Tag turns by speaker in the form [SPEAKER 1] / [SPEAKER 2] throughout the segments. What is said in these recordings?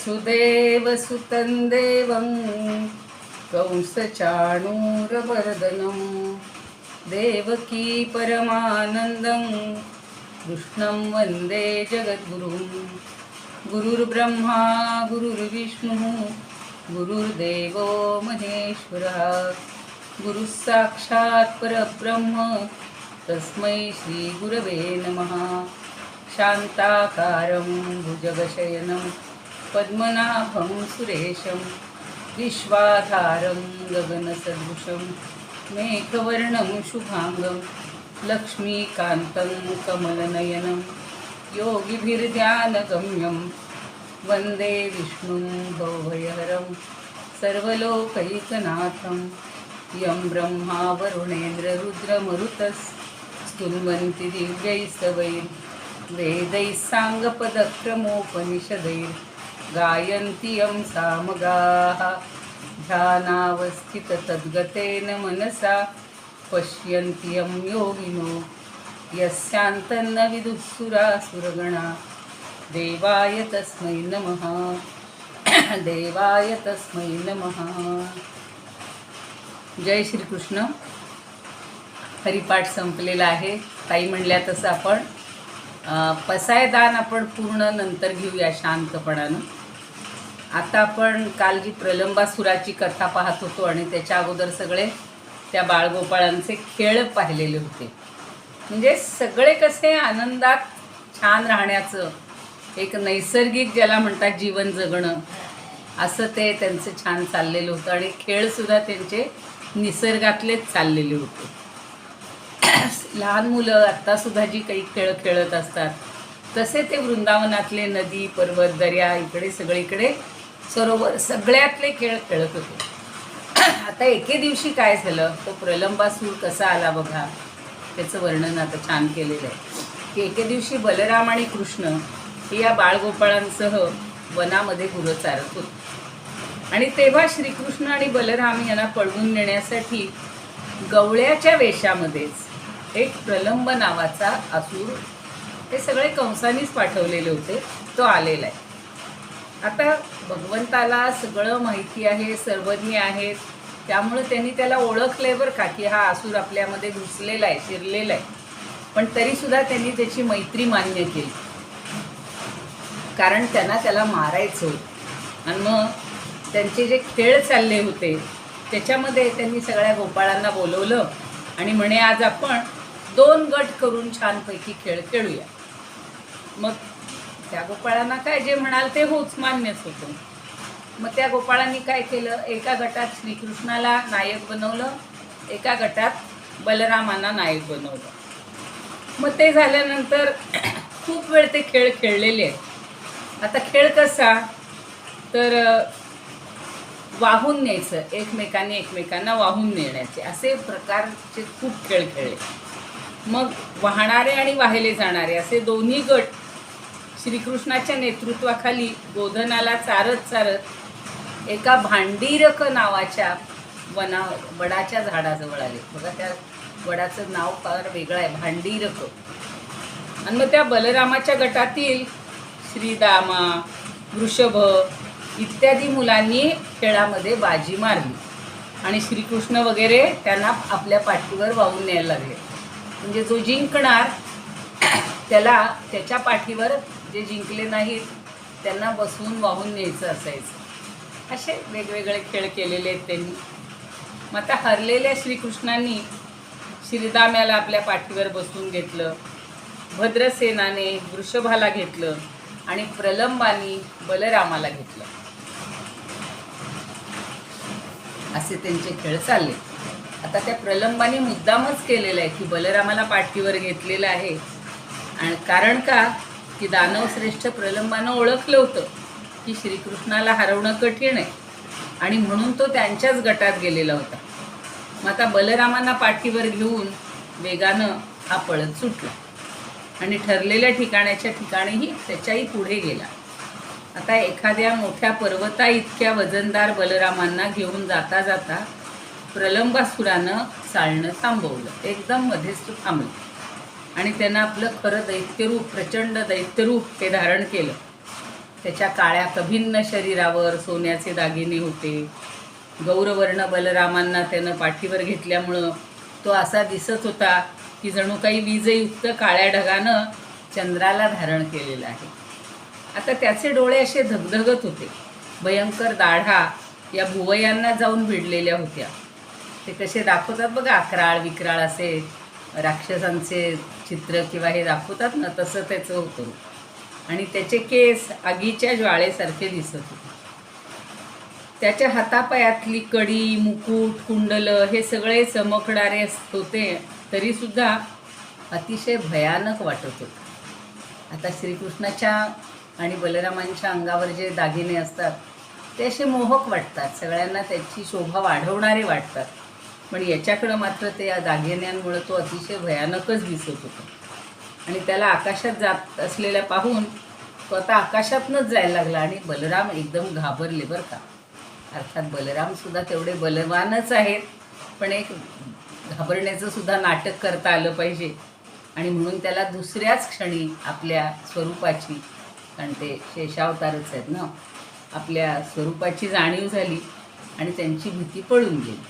[SPEAKER 1] वसुदेवसुतं देवं कंसचाणूरवर्धनं देवकी परमानन्दं कृष्णं वन्दे जगद्गुरुं गुरुर्ब्रह्मा गुरुर्विष्णुः गुरुर्देवो महेश्वरः गुरुः साक्षात् परब्रह्म तस्मै श्रीगुरवे नमः। शान्ताकारं भुजगशयनं। पद्मनाभं सुरेशं विश्वाधारं गगनसदृशं मेघवर्णं शुभाङ्गं लक्ष्मीकान्तं कमलनयनं योगिभिर्ध्यानगम्यं वन्दे विष्णुं भवभयहरं सर्वलोकैकनाथं यं ब्रह्मा वरुणेन्द्ररुद्रमरुतस् स्तुन्वन्ति दिव्यैस्तवैर् वेदैः यं सामगाः। ध्यानावस्थिततद्गतेन मनसा पश्यन्ति यं योगिनो। यस्यान्तन्न विदुःसुरासुरगणा देवाय तस्मै नमः। देवाय तस्मै नमः। जय श्रीकृष्ण। हरिपाठ संपलेला आहे. ताई म्हणल्या तसं आपण पसायदान आपण पूर्ण नंतर घेऊया शांतपणानं. आता आपण काल जी प्रलंबासुराची कथा पाहत होतो आणि त्याच्या अगोदर सगळे त्या बाळगोपाळांचे खेळ पाहिलेले होते. म्हणजे सगळे कसे आनंदात छान राहण्याचं एक नैसर्गिक ज्याला म्हणतात जीवन जगणं असं ते त्यांचं छान चाललेलं होतं आणि खेळसुद्धा त्यांचे निसर्गातलेच चाललेले होते. लहान मुलं आत्तासुद्धा जी काही खेळ खेळत असतात तसे ते वृंदावनातले नदी पर्वत दर्या इकडे सगळीकडे सरोवर सगळ्यातले खेळ खेळत होते. आता एके दिवशी काय झालं? तो प्रलंबासूर कसा आला बघा? त्याचं वर्णन आता छान केलेलं आहे. की एके दिवशी बलराम आणि कृष्ण हे या बाळगोपाळांसह वनामध्ये गुरं चारत होते. आणि तेव्हा श्रीकृष्ण आणि बलराम यांना पळवून नेण्यासाठी गवळ्याच्या वेशामध्येच एक प्रलंब नावाचा असूर हे सगळे कंसानीच पाठवलेले होते तो आलेला आहे. आता भगवंताला सगळं माहिती आहे सर्वज्ञ आहेत. त्यामुळे त्यांनी त्याला ओळखले बरं का की हा असुर आपल्यामध्ये घुसलेला आहे शिरलेला आहे. पण तरीसुद्धा त्यांनी त्याची मैत्री मान्य केली. कारण त्यांना त्याला मारायचं होतं. आणि मग त्यांचे जे खेळ चालले होते त्याच्यामध्ये त्यांनी सगळ्या गोपाळांना बोलवलं आणि म्हणे आज आपण दोन गट करून छानपैकी खेळ खेळूया. मग त्या गोपाळांना काय जे म्हणाल ते होच मान्यच होतं. मग त्या गोपाळांनी काय केलं? एका गटात श्रीकृष्णाला नायक बनवलं एका गटात बलरामांना नायक बनवलं. मग ते झाल्यानंतर खूप वेळ ते खेळ खेळलेले आहेत. आता खेळ कसा? तर वाहून न्यायचं एकमेकांनी एकमेकांना वाहून नेण्याचे असे प्रकारचे खूप खेळ खेळले. मग वाहणारे आणि वाहिले जाणारे असे दोन्ही गट श्रीकृष्णाच्या नेतृत्वाखाली गोधनाला चारत चारत एका भांडीरक नावाच्या वना वडाच्या झाडाजवळ आले. बघा त्या वडाचं नाव फार वेगळं आहे भांडीरक. आणि मग त्या बलरामाच्या गटातील श्रीदामा वृषभ इत्यादी मुलांनी खेळामध्ये बाजी मारली. आणि श्रीकृष्ण वगैरे त्यांना आपल्या पाठीवर वाहून न्यायला लागले. म्हणजे जो जिंकणार त्याला त्याच्या पाठीवर जे जिंकले नाहीत त्यांना बसवून वाहून न्यायचं असायचं. असे वेगवेगळे खेळ केलेले आहेत त्यांनी. मग आता हरलेल्या श्रीकृष्णांनी श्रीदाम्याला आपल्या पाठीवर बसवून घेतलं भद्रसेनाने वृषभाला घेतलं आणि प्रलंबानी बलरामाला घेतलं. असे त्यांचे खेळ चालले. आता त्या प्रलंबानी मुद्दामच केलेलं आहे की बलरामाला पाठीवर घेतलेलं आहे. आणि कारण का? की दानवश्रेष्ठ प्रलंबानं ओळखलं होतं की श्रीकृष्णाला हरवणं कठीण आहे. आणि म्हणून तो त्यांच्याच गटात गेलेला होता. मग आता बलरामांना पाठीवर घेऊन वेगानं हा पळत सुटला. आणि ठरलेल्या ठिकाणाच्या ठिकाणीही त्याच्याही पुढे गेला. आता एखाद्या मोठ्या पर्वता इतक्या वजनदार बलरामांना घेऊन जाता जाता प्रलंबासुरानं चालणं थांबवलं. एकदम मध्येच थांबलं. आणि त्यांना आपलं खरं दैत्यरूप प्रचंड दैत्यरूप ते धारण केलं. त्याच्या काळ्या कभिन्न शरीरावर सोन्याचे दागिने होते. गौरवर्ण बलरामांना त्यानं पाठीवर घेतल्यामुळं तो असा दिसत होता की जणू काही वीजयुक्त काळ्या ढगानं चंद्राला धारण केलेलं आहे. आता त्याचे डोळे असे धगधगत होते. भयंकर दाढा या भुवयांना जाऊन भिडलेल्या होत्या. ते कसे दाखवतात बघा अकराळ विक्राळ असे. राक्षसांचे चित्र किंवा हे दाखवतात ना तसं त्याचं होतं. आणि त्याचे केस आगीच्या ज्वाळेसारखे दिसत होते. त्याच्या हातापायातली कडी मुकुट कुंडलं हे सगळे चमकणारे होते तरीसुद्धा अतिशय भयानक वाटत होतं. आता श्रीकृष्णाच्या आणि बलरामांच्या अंगावर जे दागिने असतात ते असे मोहक वाटतात. सगळ्यांना त्याची शोभा वाढवणारे वाटतात. पण याच्याकडं मात्र ते या दागिन्यांमुळं तो अतिशय भयानकच दिसत होता. आणि त्याला आकाशात जात असलेल्या पाहून तो आता आकाशातनंच जायला लागला आणि बलराम एकदम घाबरले बरं का. अर्थात बलरामसुद्धा तेवढे बलवानच आहेत पण एक घाबरण्याचं सुद्धा नाटक करता आलं पाहिजे. आणि म्हणून त्याला दुसऱ्याच क्षणी आपल्या स्वरूपाची कारण ते शेषावतारच आहेत ना आपल्या स्वरूपाची जाणीव झाली आणि त्यांची भीती पळून गेली.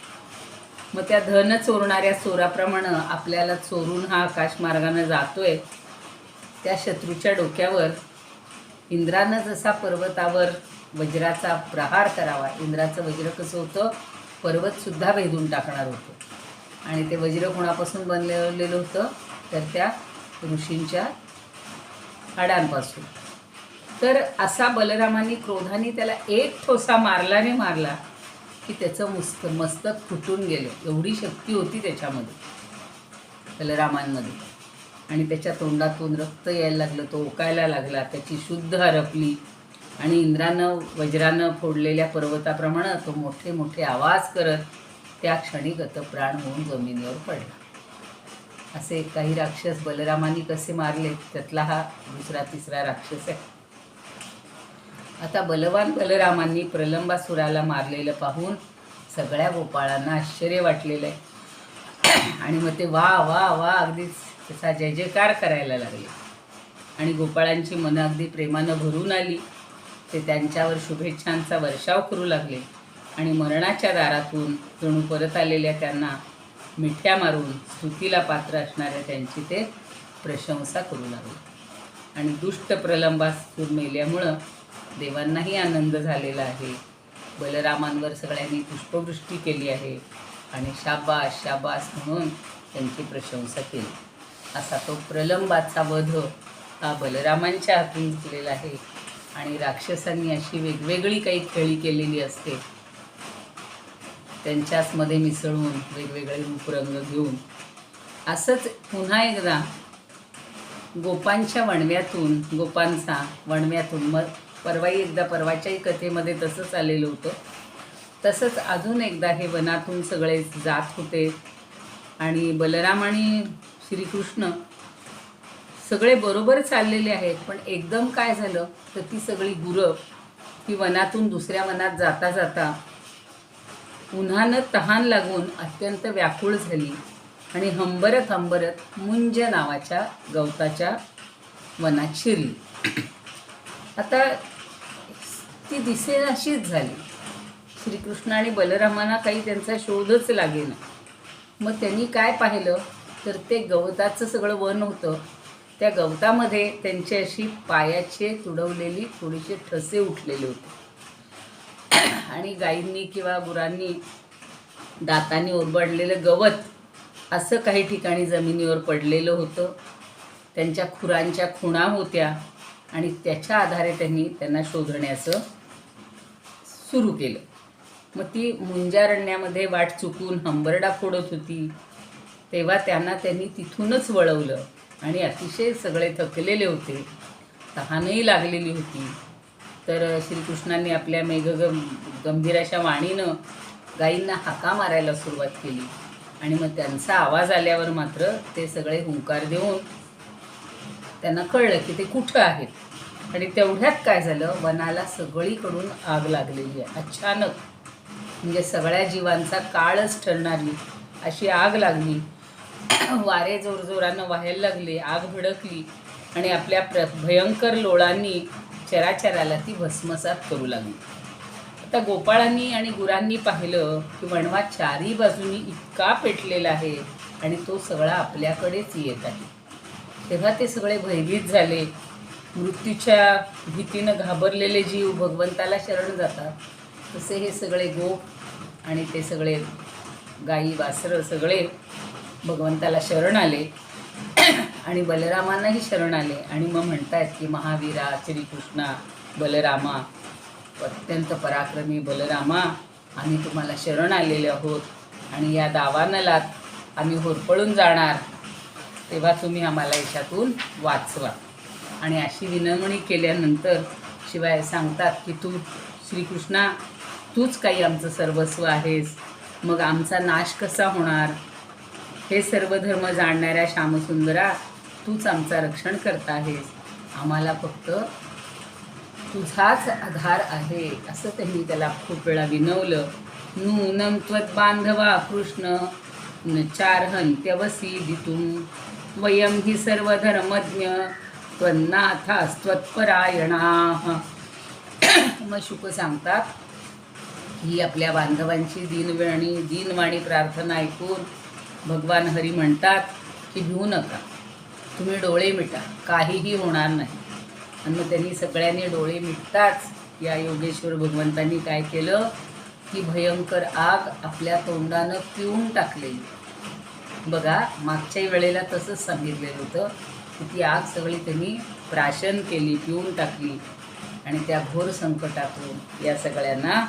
[SPEAKER 1] मग त्या धन चोरणाऱ्या चोराप्रमाणे आपल्याला चोरून हा आकाशमार्गानं जातोय. त्या शत्रूच्या डोक्यावर इंद्रानं जसा पर्वतावर वज्राचा प्रहार करावा इंद्राचं वज्र कसं होतं? पर्वतसुद्धा भेदून टाकणार होतं. आणि ते वज्र कोणापासून बनलेलं होतं? तर त्या ऋषींच्या हाडांपासून तर असा बलरामाने क्रोधाने त्याला एक ठोसा मारलाने मारला. की त्याचं मस्त मस्तक फुटून गेलं. एवढी शक्ती होती त्याच्यामध्ये. बलरामांमध्ये आणि त्याच्या तोंडातून रक्त यायला लागलं तो ओकायला लागला त्याची शुद्ध हरपली. आणि इंद्रानं वज्रानं फोडलेल्या पर्वताप्रमाणे तो मोठे मोठे आवाज करत त्या क्षणी गतप्राण होऊन जमिनीवर पडला. असे काही राक्षस बलरामानी कसे मारले त्यातला हा दुसरा तिसरा राक्षस आहे. आता बलवान बलरामांनी प्रलंबासुराला मारलेलं पाहून सगळ्या गोपाळांना आश्चर्य वाटलेलं आहे. आणि मग ते वा वा वा अगदीच त्याचा जय जयकार करायला लागले. आणि गोपाळांची मनं अगदी प्रेमानं भरून आली. ते त्यांच्यावर शुभेच्छांचा वर्षाव करू लागले. आणि मरणाच्या दारातून जणू परत आलेल्या त्यांना मिठ्या मारून स्तुतीला पात्र असणाऱ्या त्यांची ते प्रशंसा करू लागले. आणि दुष्ट प्रलंबासूर मेल्यामुळं देवांनाही आनंद झालेला आहे. बलरामांवर सगळ्यांनी पुष्पवृष्टी केली आहे आणि शाबास शाबास म्हणून त्यांची प्रशंसा केली. असा तो प्रलंबाचा वध हा बलरामांच्या हातून केलेला आहे आणि राक्षसांनी अशी वेगवेगळी काही खेळी केलेली असते. त्यांच्याचमध्ये मिसळून वेगवेगळे रूपरंग घेऊन असंच पुन्हा एकदा गोपांच्या वणव्यातून गोपांचा वणव्यातून मग परवाही एकदा परवाच्याही कथेमध्ये तसंच आलेलं होतं. तसंच अजून एकदा हे वनातून सगळे जात होते. आणि बलराम आणि श्रीकृष्ण सगळे बरोबर चाललेले आहेत. पण एकदम काय झालं तर ती सगळी गुरं ही वनातून दुसऱ्या वनात जाता जाता उन्हानं तहान लागून अत्यंत व्याकुळ झाली. आणि हंबरत हंबरत मुंज नावाच्या गवताच्या वनात शिरली. आता ती दिसेनाशीच झाली. श्रीकृष्ण आणि बलरामांना काही त्यांचा शोधच लागेना. मग त्यांनी काय पाहिलं? तर ते गवताचं सगळं वन होतं. त्या गवतामध्ये त्यांची अशी पायाचे तुडवलेली थोडीशी ठसे उठलेले होते. आणि गाईंनी किंवा गुरांनी दातांनी ओरबडलेलं गवत असं काही ठिकाणी जमिनीवर पडलेलं होतं. त्यांच्या खुरांच्या खुणा होत्या. आणि त्याच्या आधारे त्यांनी त्यांना शोधण्याचं सुरू केलं. मग ती मुंजारण्यामध्ये वाट चुकून हंबरडा फोडत होती. तेव्हा त्यांना त्यांनी तिथूनच वळवलं आणि अतिशय सगळे थकलेले होते. तहानही लागलेली होती. तर श्रीकृष्णांनी आपल्या मेघगम गंभीर अशा वाणीनं गाईंना हाका मारायला सुरुवात केली. आणि मग त्यांचा आवाज आल्यावर मात्र ते सगळे हुंकार देऊन त्यांना कळलं की ते कुठं आहेत. आणि तेवढ्यात काय झालं वनाला सगळीकडून आग लागलेली आहे. अचानक म्हणजे सगळ्या जीवांचा काळच ठरणारी अशी आग लागली. वारे जोरजोरानं व्हायला लागले आग भडकली आणि आपल्या प्र भयंकर लोळांनी चराचराला ती भस्मसात करू लागली. आता गोपाळांनी आणि गुरांनी पाहिलं की वणवा चारी बाजूनी इतका पेटलेला आहे आणि तो सगळा आपल्याकडेच येत आहे. तेव्हा ते सगळे भयभीत झाले. मृत्यूच्या भीतीनं घाबरलेले जीव भगवंताला शरण जातात. तसे हे सगळे गोप आणि ते सगळे गाई वासरं सगळे भगवंताला शरण आले. आणि बलरामांनाही शरण आले. आणि मग म्हणतायत की महावीरा श्रीकृष्णा बलरामा अत्यंत पराक्रमी बलरामा आम्ही तुम्हाला शरण आलेले आहोत. आणि या दावानलात आम्ही होरपळून जाणार. तेव्हा तुम्ही आम्हाला याच्यातून वाचवा. आणि अशी विनवणी केल्यानंतर शिवाय सांगतात की तू श्रीकृष्णा तूच काही आमचं सर्वस्व आहेस. मग आमचा नाश कसा होणार? हे सर्व धर्म जाणणाऱ्या श्यामसुंदरा तूच आमचा रक्षण करता आहेस. आम्हाला फक्त तुझाच आधार आहे असं त्यांनी त्याला खूप वेळा विनवलं. नूनम त्वत बांधवा कृष्ण. न चारहंत्यवसी दितुम वयम ही सर्व धर्मज्ञ त्वन्नाथास्त्वत्परायणा। मग शुक सांगतात ही आपल्या बांधवांची दिनवेणी दिनवाणी प्रार्थना ऐकून भगवान हरी म्हणतात की भिवू नका तुम्ही डोळे मिटा काहीही होणार नाही. आणि मग त्यांनी सगळ्यांनी डोळे मिटताच या योगेश्वर भगवंतांनी काय केलं की भयंकर आग आपल्या तोंडानं पिऊन टाकलेली. बघा मागच्याही वेळेला तसंच सांगितलेलं होतं की ती आग सगळी त्यांनी प्राशन केली पिऊन टाकली आणि त्या घोर संकटातून या सगळ्यांना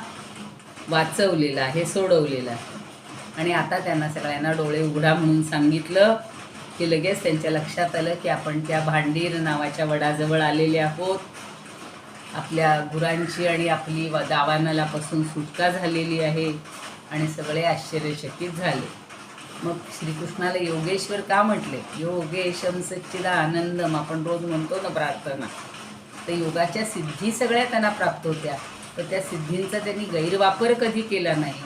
[SPEAKER 1] वाचवलेलं आहे सोडवलेलं आहे. आणि आता त्यांना सगळ्यांना डोळे उघडा म्हणून सांगितलं की लगेच त्यांच्या लक्षात आलं की आपण त्या भांडीर नावाच्या वडाजवळ आलेले आहोत. आपल्या गुरांची आणि आपली वा दावानलापासून सुटका झालेली आहे आणि सगळे आश्चर्यचकित झाले. मग श्रीकृष्णाला योगेश्वर का म्हटले? योगेशम सच्चिदा आनंदम. आपण रोज म्हणतो ना प्रार्थना. तर योगाच्या सिद्धी सगळ्या त्यांना प्राप्त होत्या. तर त्या सिद्धींचा त्यांनी गैरवापर कधी केला नाही.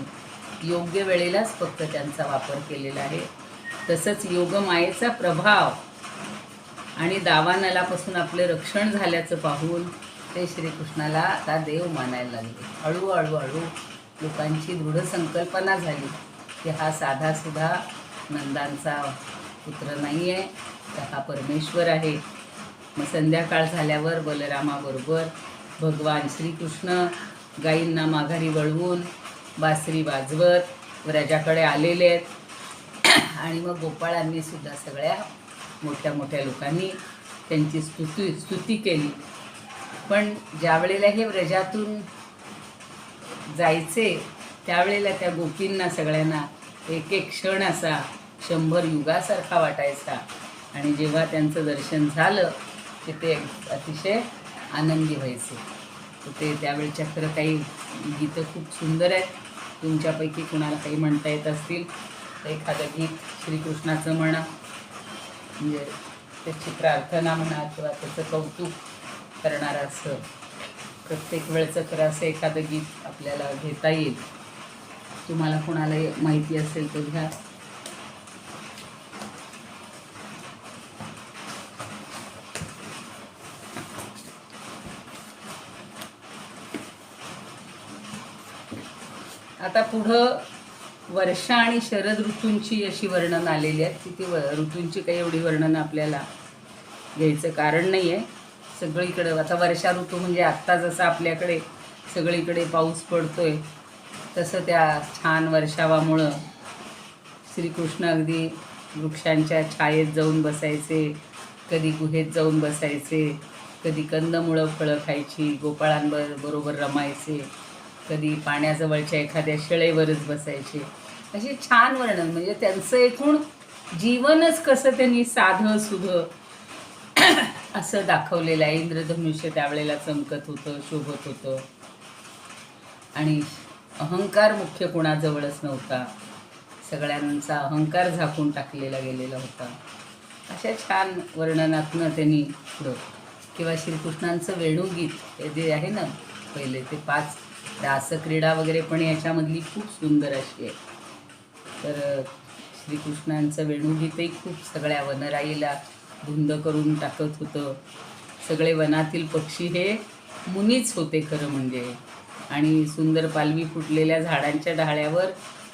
[SPEAKER 1] योग्य वेळेलाच फक्त त्यांचा वापर केलेला आहे. तसंच योगमायेचा प्रभाव आणि दावानलापासून आपलं रक्षण झाल्याचं पाहून ते श्रीकृष्णाला आता देव मानायला लागले. हळूहळू हळू लोकांची दृढ संकल्पना झाली. की हा साधासुद्धा नंदांचा पुत्र नाही आहे तर हा परमेश्वर आहे. मग संध्याकाळ झाल्यावर बलरामाबरोबर भगवान श्रीकृष्ण गाईंना माघारी वळवून बासरी वाजवत व्रजाकडे आलेले आहेत. आणि मग गोपाळांनी सुद्धा सगळ्या मोठ्या मोठ्या लोकांनी त्यांची स्तुती स्तुती केली. पण ज्यावेळेला हे व्रजातून जायचे त्यावेळेला त्या गोपींना सगळ्यांना एक एक क्षण असा शंभर युगासारखा वाटायचा. आणि जेव्हा त्यांचं दर्शन झालं की ते अतिशय आनंदी व्हायचे. तर ते त्यावेळच्या खरं काही गीतं खूप सुंदर आहेत. तुमच्यापैकी कुणाला काही म्हणता येत असतील तर एखादं गीत श्रीकृष्णाचं म्हणा म्हणजे त्याची प्रार्थना म्हणा किंवा त्याचं कौतुक करणारं असं प्रत्येक वेळचं तर असं एखादं गीत आपल्याला घेता येईल. तुम्हाला कोणाला माहिती असेल तर घ्या. आता पुढं वर्षा आणि शरद ऋतूंची अशी वर्णन आलेली आहेत. की ती व ऋतूंची काही एवढी वर्णनं आपल्याला घ्यायचं कारण नाही आहे. सगळीकडं आता वर्षा ऋतू म्हणजे आत्ता जसं आपल्याकडे सगळीकडे पाऊस पडतोय तसं त्या छान वर्षावामुळं श्रीकृष्ण अगदी वृक्षांच्या छायेत जाऊन बसायचे कधी गुहेत जाऊन बसायचे कधी कंदमुळं फळं खायची गोपाळांबर बरोबर रमायचे कधी पाण्याजवळच्या एखाद्या शेळेवरच बसायचे. असे छान वर्णन म्हणजे त्यांचं एकूण जीवनच कसं त्यांनी साधं सुधं असं दाखवलेलं आहे. इंद्रधनुष्य त्यावेळेला चमकत होतं शोभत होतं. आणि अहंकार मुख्य कोणाजवळच नव्हता. सगळ्यांचा अहंकार झाकून टाकलेला गेलेला होता. अशा छान वर्णनातनं त्यांनी पुढं किंवा श्रीकृष्णांचं वेणुगीत हे जे आहे ना पहिले ते पाच रासक्रीडा वगैरे पण याच्यामधली खूप सुंदर अशी आहे. तर श्रीकृष्णांचं वेणुगीतही खूप सगळ्या वनराईला धुंद करून टाकत होतं. सगळे वनातील पक्षी हे मुनीच होते खरं म्हणजे. आणि सुंदर पालवी फुटलेल्या झाडांच्या ढाळ्यावर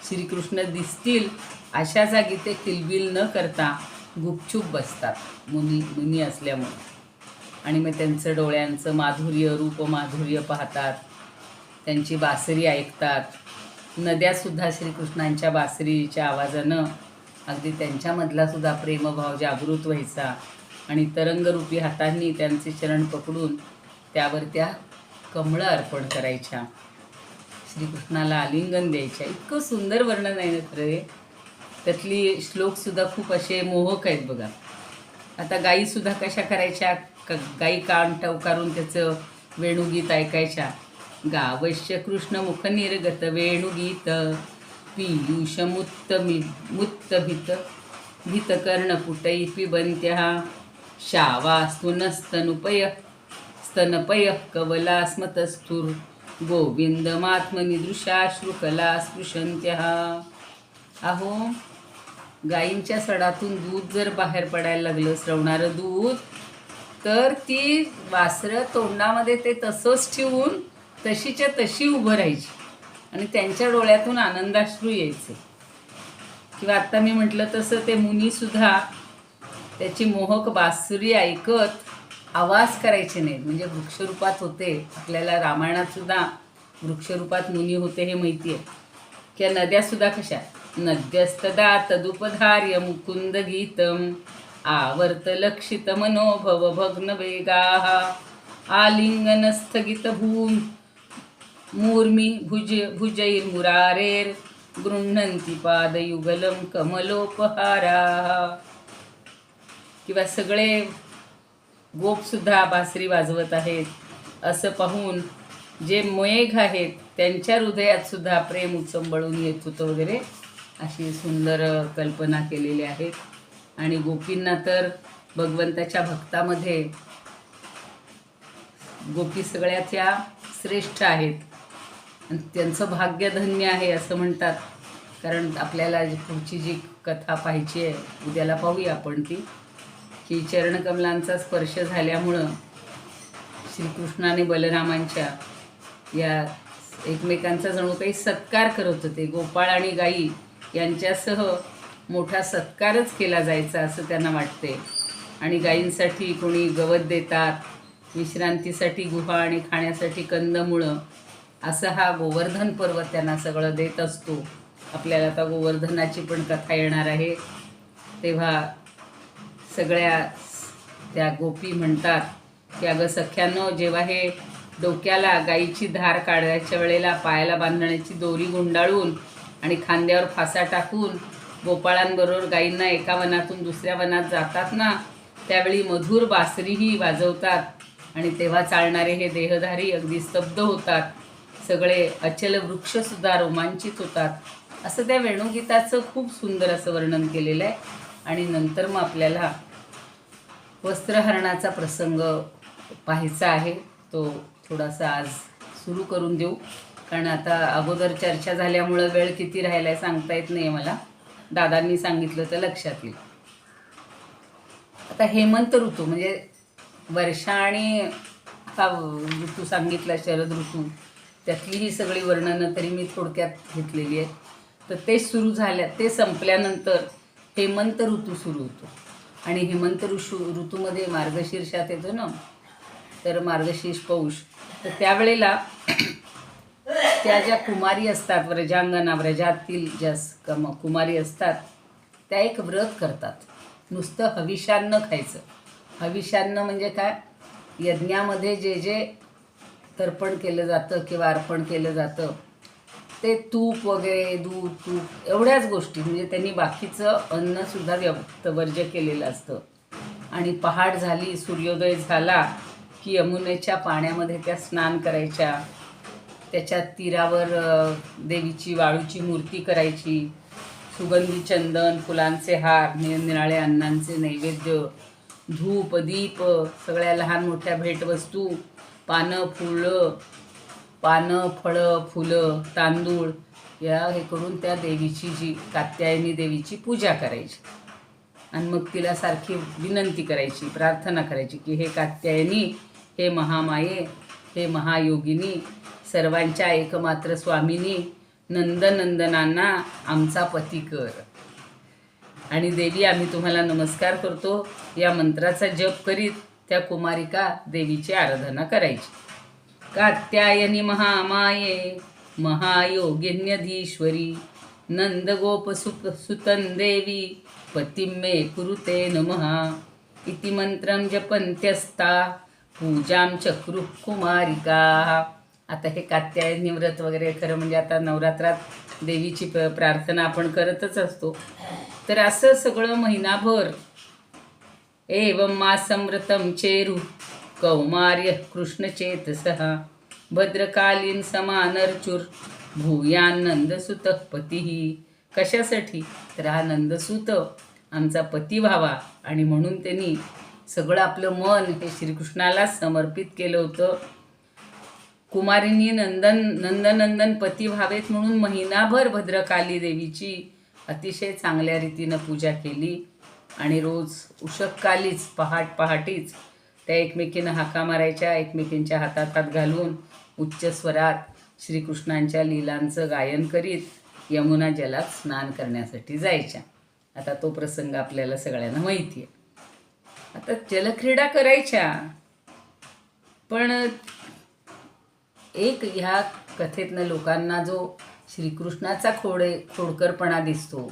[SPEAKER 1] श्रीकृष्ण दिसतील अशा जागी ते किलबिल न करता गुपचूप बसतात मुनी मुनी असल्यामुळे. आणि मग त्यांचं डोळ्यांचं माधुर्य रूप माधुर्य पाहतात. त्यांची बासरी ऐकतात. नद्यासुद्धा श्रीकृष्णांच्या बासरीच्या आवाजानं अगदी त्यांच्यामधलासुद्धा प्रेमभाव जागृत व्हायचा. आणि तरंगरूपी हातांनी त्यांचे चरण पकडून त्यावर त्या कमळं अर्पण करायच्या. श्रीकृष्णाला आलिंगन द्यायच्या. इतकं सुंदर वर्णन आहे ना खरं हे. त्यातली श्लोकसुद्धा खूप असे मोहक आहेत बघा. आता गाईसुद्धा कशा करायच्या? क गाई कान टवकारून त्याचं वेणुगीत ऐकायच्या? गावश्य कृष्ण मुख निर्गत वेणुगीत पीयूष मुत्त मि मुत्त भित भीत कर्ण पुटै पिबंत्या शावास्तु नस्तनुपय. स्तनपय कवला स्मतस्थुर गोविंदमात्मनिदृशा श्रुकला स्पृशंत्या अहो गाईंच्या सडातून दूध जर बाहेर पडायला लागलं स्रवणारं दूध तर ती वासरं तोंडामध्ये ते तसंच ठेवून तशीच्या तशी उभं राहायची आणि त्यांच्या डोळ्यातून आनंदाश्रू यायचे. किंवा आत्ता मी म्हटलं तसं ते मुनीसुद्धा त्याची मोहक बासुरी ऐकत आवाज करायचे नाहीत. म्हणजे वृक्षरूपात होते. आपल्याला रामायणात सुद्धा वृक्षरूपात मुनी होते हे माहिती आहे. किंवा नद्यासुद्धा कशा? नद्यस्तदा तदुपधार्य मुकुंद गीतम. आवर्त लक्षित मनोभव भग्न वेगा. आलिंगन स्थगित भूम. मूर्मी भुज भुजैर्मुरारेर गृह्णंती पादयुगलम कमलोपहारा. किंवा सगळे गोपसुद्धा बासरी वाजवत आहेत. असं पाहून जे मेघ आहेत त्यांच्या हृदयात सुद्धा प्रेम उचंबळून येत होतं वगैरे अशी सुंदर कल्पना केलेली आहेत. आणि गोपींना तर भगवंताच्या भक्तामध्ये गोपी सगळ्यात त्या श्रेष्ठ आहेत. आणि त्यांचं भाग्य धन्य आहे असं म्हणतात. कारण आपल्याला पुढची जी कथा पाहिजे आहे उद्याला पाहूया आपण ती. की चरणकमलांचा स्पर्श झाल्यामुळं श्रीकृष्णाने बलरामांच्या या एकमेकांचा जणू काही सत्कार करत होते. गोपाळ आणि गाई यांच्यासह मोठा सत्कारच केला जायचा असं त्यांना वाटते. आणि गायींसाठी कोणी गवत देतात विश्रांतीसाठी गुहा आणि खाण्यासाठी कंदमुळं असं हा गोवर्धन पर्वत त्यांना सगळं देत असतो. आपल्याला आता गोवर्धनाची पण कथा येणार आहे. तेव्हा सगळ्या त्या गोपी म्हणतात की अगं सख्यानो जेव्हा हे डोक्याला गाईची धार काढायच्या वेळेला पायाला बांधण्याची दोरी गुंडाळून आणि खांद्यावर फासा टाकून गोपाळांबरोबर गाईंना एका वनातून दुसऱ्या वनात जातात ना त्यावेळी मधुर बासरीही वाजवतात आणि तेव्हा चालणारे हे देहधारी अगदी स्तब्ध होतात. सगळे अचल वृक्षसुद्धा रोमांचित होतात. असं त्या वेणुगीताचं खूप सुंदर असं वर्णन केलेलं आहे. आणि नंतर मग आपल्याला वस्त्रहरणाचा प्रसंग पाहायचा आहे. तो थोडासा आज सुरू करून देऊ. कारण आता अगोदर चर्चा झाल्यामुळं वेळ किती राहिला आहे सांगता येत नाही मला. दादांनी सांगितलं तर लक्षात येईल आता हेमंत ऋतू म्हणजे वर्षा आणि हा ऋतू सांगितला शरद ऋतू. त्यातली ही सगळी वर्णनं तरी मी थोडक्यात घेतलेली आहेत. तर ते सुरू झाल्या ते संपल्यानंतर हेमंत ऋतू सुरू होतो. आणि हेमंत ऋषू ऋतूमध्ये मार्गशीर्षात येतो ना? तर मार्गशीर्ष पौष. तर त्यावेळेला त्या ज्या कुमारी असतात व्रजांगना व्रजातील ज्या कम कुमारी असतात त्या एक व्रत करतात. नुसतं हविषान्न खायचं. हविषान्न म्हणजे काय? यज्ञामध्ये जे जे तर्पण केलं जातं किंवा अर्पण केलं जातं ते तूप वगैरे दूध तूप एवढ्याच गोष्टी. म्हणजे त्यांनी बाकीचं अन्नसुद्धा व्यक्त वर्ज्य केलेलं असतं. आणि पहाट झाली सूर्योदय झाला की यमुनेच्या पाण्यामध्ये त्या स्नान करायच्या. त्याच्या तीरावर देवीची वाळूची मूर्ती करायची. सुगंधी चंदन फुलांचे हार निरनिराळे अन्नांचे नैवेद्य धूप दीप सगळ्या लहान मोठ्या भेटवस्तू पानं फुलं पानं फळं फुलं तांदूळ या हे करून त्या देवीची जी कात्यायनी देवीची पूजा करायची. आणि मग तिला सारखी विनंती करायची प्रार्थना करायची की हे कात्यायनी हे महामाये हे महायोगिनी सर्वांच्या एकमात्र स्वामिनी नंदनंदनांना आमचा पती कर. आणि देवी आम्ही तुम्हाला नमस्कार करतो. या मंत्राचा जप करीत त्या कुमारिका देवीची आराधना करायची. कात्यायनी महामाये महायोगिन्यधीश्वरी नंदगोप देवी पतिं मे कुरुते नमः इति मंत्रं जपन्त्यस्ता पूजां चक्रुः कुमारिका आता हे कात्यायनी व्रत वगैरे खरं म्हणजे आता नवरात्रात देवीची प प्रार्थना आपण करतच असतो. तर असं सगळं महिनाभर एवं मासमृतम चेरू कौमार्य कृष्णचेतसः भद्रकालीन समानर्चुर भूयानंदसुत पतीः. कशासाठी? तर हा नंदसूत आमचा पती व्हावा. आणि म्हणून त्यांनी सगळं आपलं मन हे श्रीकृष्णाला समर्पित केलं होतं. कुमारींनी नंदन नंदनंदन पती व्हावेत म्हणून महिनाभर भद्रकाली देवीची अतिशय चांगल्या रीतीनं पूजा केली. आणि रोज उषककालीच पहाट पहाटीच त्या एकमेकीनं हाका मारायच्या एकमेकींच्या हातात हात घालून उच्च स्वरात श्रीकृष्णांच्या लीलांचं गायन करीत यमुना जलात स्नान करण्यासाठी जायच्या. आता तो प्रसंग आपल्याला सगळ्यांना माहिती आहे आता जलक्रीडा करायच्या. पण एक ह्या कथेतनं लोकांना जो श्रीकृष्णाचा खोडे खोडकरपणा दिसतो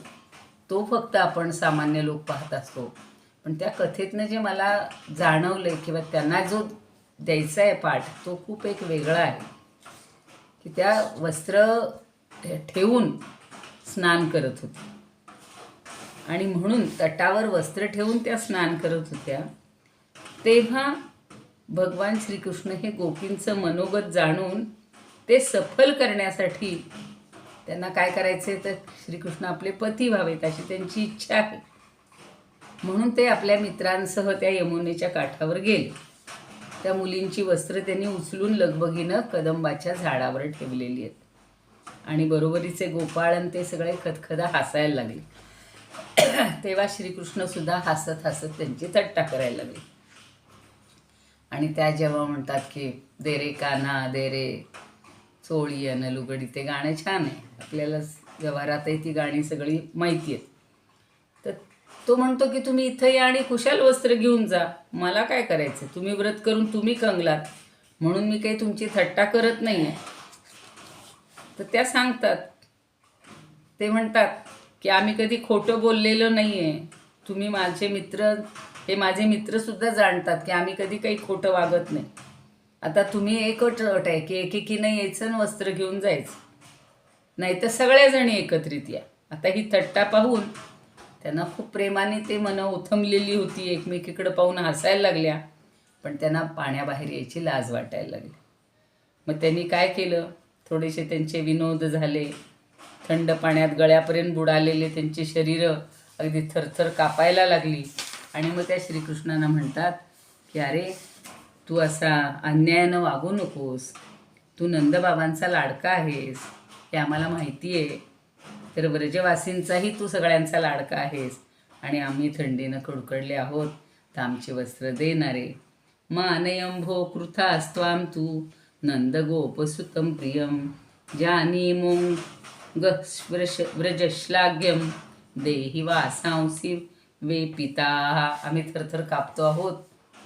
[SPEAKER 1] तो फक्त आपण सामान्य लोक पाहत असतो. पण त्या कथेतनं जे मला जाणवलं किंवा त्यांना जो द्यायचा आहे पाठ तो खूप एक वेगळा आहे. की त्या वस्त्र ठे- ठेवून स्नान करत होत्या. आणि म्हणून तटावर वस्त्र ठेवून त्या स्नान करत होत्या तेव्हा भगवान श्रीकृष्ण हे गोपींचं मनोगत जाणून ते सफल करण्यासाठी त्यांना काय करायचे तर श्रीकृष्ण आपले पती व्हावेत अशी त्यांची इच्छा आहे. म्हणून ते आपल्या मित्रांसह त्या यमुनेच्या काठावर गेले. त्या मुलींची वस्त्र त्यांनी उचलून लगबगीनं कदंबाच्या झाडावर ठेवलेली आहेत. आणि बरोबरीचे गोपाळ आणि ते सगळे खदखदा हसायला लागले. तेव्हा श्रीकृष्णसुद्धा हसत हसत त्यांची थट्टा करायला लागले. आणि त्या जेव्हा म्हणतात की दे रे काना दे रे चोळी अन लुगडी ते गाणं छान आहे. आपल्याला व्यवहारातही ती गाणी सगळी माहिती आहेत. तो म्हणतो की तुम्ही इथं या आणि कुशाल वस्त्र घेऊन जा. मला काय करायचं तुम्ही व्रत करून तुम्ही कंगलात. म्हणून मी काही तुमची थट्टा करत नाही आहे तर त्या सांगतात. ते म्हणतात की आम्ही कधी खोटं बोललेलं नाही आहे तुम्ही माझे मित्र हे माझे मित्रसुद्धा जाणतात की आम्ही कधी काही खोटं वागत नाही. आता तुम्ही एकच अट अट आहे की एकेकीनं यायचं आणि वस्त्र घेऊन जायचं. नाही तर सगळ्याजणी एकत्रित या. आता ही थट्टा पाहून त्यांना खूप प्रेमाने ते मनं उथमलेली होती एकमेकीकडं पाहून हसायला लागल्या. पण त्यांना पाण्याबाहेर यायची लाज वाटायला लागली. मग त्यांनी काय केलं? थोडेसे त्यांचे विनोद झाले. थंड पाण्यात गळ्यापर्यंत बुडालेले त्यांची शरीरं अगदी थरथर कापायला लागली. आणि मग त्या श्रीकृष्णांना म्हणतात की अरे तू असा अन्यायानं वागू नकोस. तू नंदबाबांचा लाडका आहेस. हे आम्हाला माहिती आहे तर व्रजवासींचाही तू सगळ्यांचा लाडका आहेस. आणि आम्ही थंडीनं खडकडले आहोत. तर आमची वस्त्र देणारे. मानयंभो कृथास्त्वाम तू नंदगोपसुतं प्रियं. जानीमो ग व्रश व्रजश्लाघ्यम देही वासांसी वे पिता. आम्ही थरथर कापतो आहोत.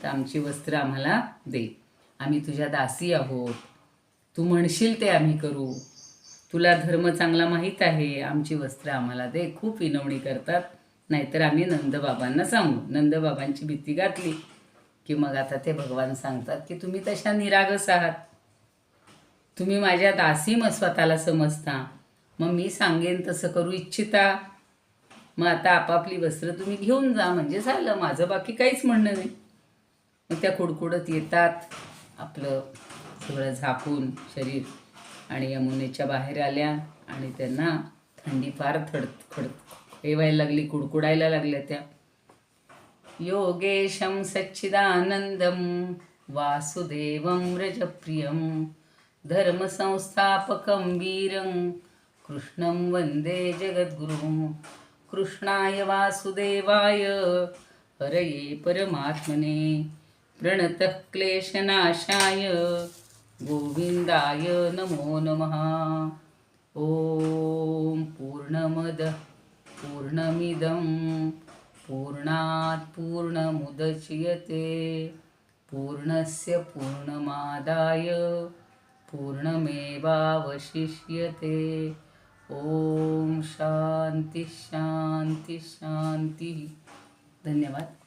[SPEAKER 1] तर आमची वस्त्र आम्हाला दे. आम्ही तुझ्या दासी आहोत. तू म्हणशील ते आम्ही करू. तुला धर्म चांगला माहीत आहे आमची वस्त्र आम्हाला दे खूप विनवणी करतात. नाहीतर आम्ही नंदबाबांना सांगू. नंदबाबांची भीती घातली की मग आता ते भगवान सांगतात की तुम्ही तशा निरागस आहात. तुम्ही माझ्या दासी मग स्वतःला समजता. मग मी सांगेन तसं करू इच्छिता. मग आता आपापली वस्त्र तुम्ही घेऊन जा म्हणजे झालं. माझं बाकी काहीच म्हणणं नाही. मग त्या कुडकुडत येतात आपलं सगळं झाकून शरीर. आणि यमुनेच्या बाहेर आल्या आणि त्यांना थंडी फार थड खड हे लागली कुडकुडायला लागल्या त्या. योगेशं सच्चिदानन्दं वासुदेवं व्रजप्रियं धर्मसंस्थापकं वीरं कृष्णं वन्दे जगद्गुरुं कृष्णाय वासुदेवाय हरये परमात्मने प्रणतः क्लेशनाशाय गोविंदाय नमो नमः. ॐ पूर्णमद पूर्णमिदं पूर्णात् पूर्णमुदच्यते पूर्णस्य पूर्णमादाय पूर्णमेवावशिष्यते. ॐ शान्ति शान्ति शान्तिः धन्यवाद.